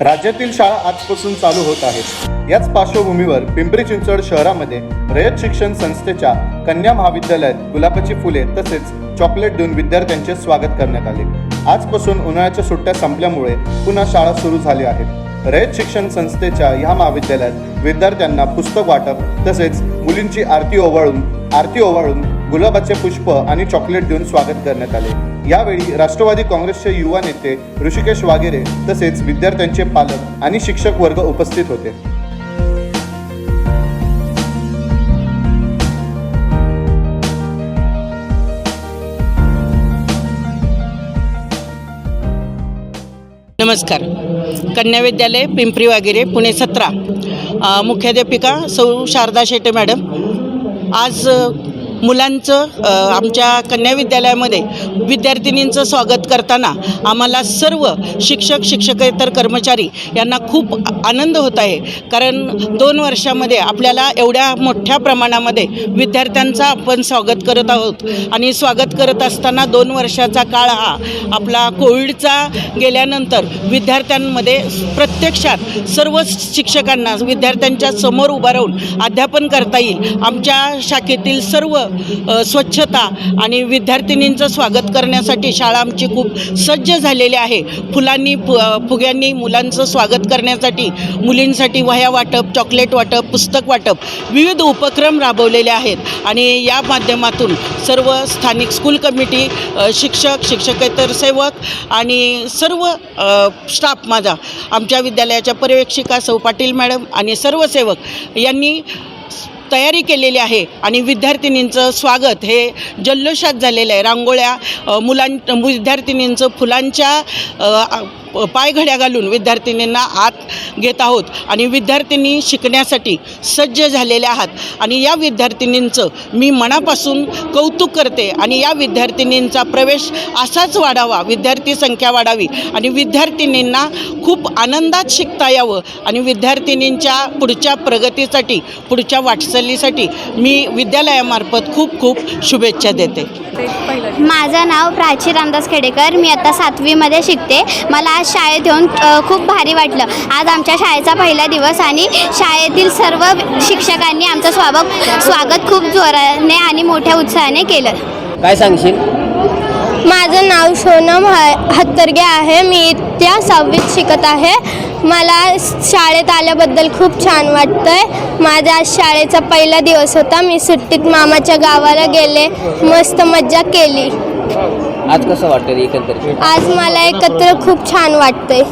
राज्यातील शाळा आजपासून चालू होत आहेत. याच पार्श्वभूमीवर पिंपरी चिंचवड शहरामध्ये रयत शिक्षण संस्थेच्या कन्या महाविद्यालयात गुलाबाची फुले तसेच चॉकलेट देऊन विद्यार्थ्यांचे स्वागत करण्यात आले. आजपासून उन्हाळ्याच्या सुट्ट्या संपल्यामुळे पुन्हा शाळा सुरू झाली आहेत. रयत शिक्षण संस्थेच्या ह्या महाविद्यालयात विद्यार्थ्यांना पुस्तक वाटप तसेच मुलींची आरती ओवाळून आरती ओवाळून गुलाबाचे पुष्प आणि चॉकलेट देऊन स्वागत करण्यात आले. यावेळी राष्ट्रवादी काँग्रेसचे युवा नेते ऋषिकेश वागेरे तसेच विद्यार्थ्यांचे पालक आणि शिक्षक वर्ग उपस्थित होते. नमस्कार. कन्या विद्यालय पिंपरी वगैरे पुणे सतरा. मुख्याध्यापिका सौ शारदा शेटे मॅडम. आज मुलांचं आमच्या कन्या विद्यालयामध्ये विद्यार्थिनींचं स्वागत करताना आम्हाला सर्व शिक्षक शिक्षकेतर कर्मचारी यांना खूप आनंद होत आहे. कारण दोन वर्षामध्ये आपल्याला एवढ्या मोठ्या प्रमाणामध्ये विद्यार्थ्यांचा आपण स्वागत करत आहोत. आणि स्वागत करत असताना दोन वर्षाचा काळ हा आपला कोविडचा गेल्यानंतर विद्यार्थ्यांमध्ये प्रत्यक्षात सर्व शिक्षकांना विद्यार्थ्यांच्या समोर उभं राहून अध्यापन करता येईल. आमच्या शाखेतील सर्व स्वच्छता आणि विद्यार्थिनींचं स्वागत करण्यासाठी शाळा आमची खूप सज्ज झालेली आहे. फुलांनी फु फुग्यांनी मुलांचं स्वागत करण्यासाठी मुलींसाठी वह्या वाटप चॉकलेट वाटप पुस्तक वाटप विविध उपक्रम राबवलेले आहेत. आणि या माध्यमातून सर्व स्थानिक स्कूल कमिटी शिक्षक शिक्षकेतर सेवक आणि सर्व स्टाफ माझा आमच्या विद्यालयाच्या पर्यवेक्षिका सौ पाटील मॅडम आणि सर्व सेवक यांनी तयारी केलेली आहे आणि विद्यार्थिनींचं स्वागत. हे जल्लोषात झालेलं आहे. रांगोळ्या मुलां विद्यार्थिनींचं फुलांच्या पायघड्या घालून विद्यार्थिनींना आत घेत आहोत. आणि विद्यार्थिनी शिकण्यासाठी सज्ज झालेल्या आहात. आणि या विद्यार्थिनींचं मी मनापासून कौतुक करते. आणि या विद्यार्थिनींचा प्रवेश असाच वाढावा. विद्यार्थी संख्या वाढावी. आणि विद्यार्थिनींना खूप आनंदात शिकता यावं. आणि विद्यार्थिनींच्या पुढच्या प्रगतीसाठी पुढच्या वाटचालीसाठी मी विद्यालयामार्फत खूप खूप शुभेच्छा देते. माझं नाव प्राची रामदास खेडेकर. मी आता सातवीमध्ये शिकते. मला आज शाळेत येऊन खूप भारी वाटलं. आज आमच्या शाळेचा पहिला दिवस आणि शाळेतील सर्व शिक्षकांनी आमचं स्वागत स्वागत खूप जोराने आणि मोठ्या उत्साहाने केलं. काय सांगशील? माझं नाव सोनम ह हत्तरगे आहे. मी त्या सहावीत शिकत आहे. मला शाळेत आल्याबद्दल खूप छान वाटतं आहे माझा आज शाळेचा पहिला दिवस होता. मी सुट्टीत मामाच्या गावाला गेले. मस्त मज्जा केली. आज कसं वाटतं एकंदरीत? आज मला एकत्र खूप छान वाटतंय.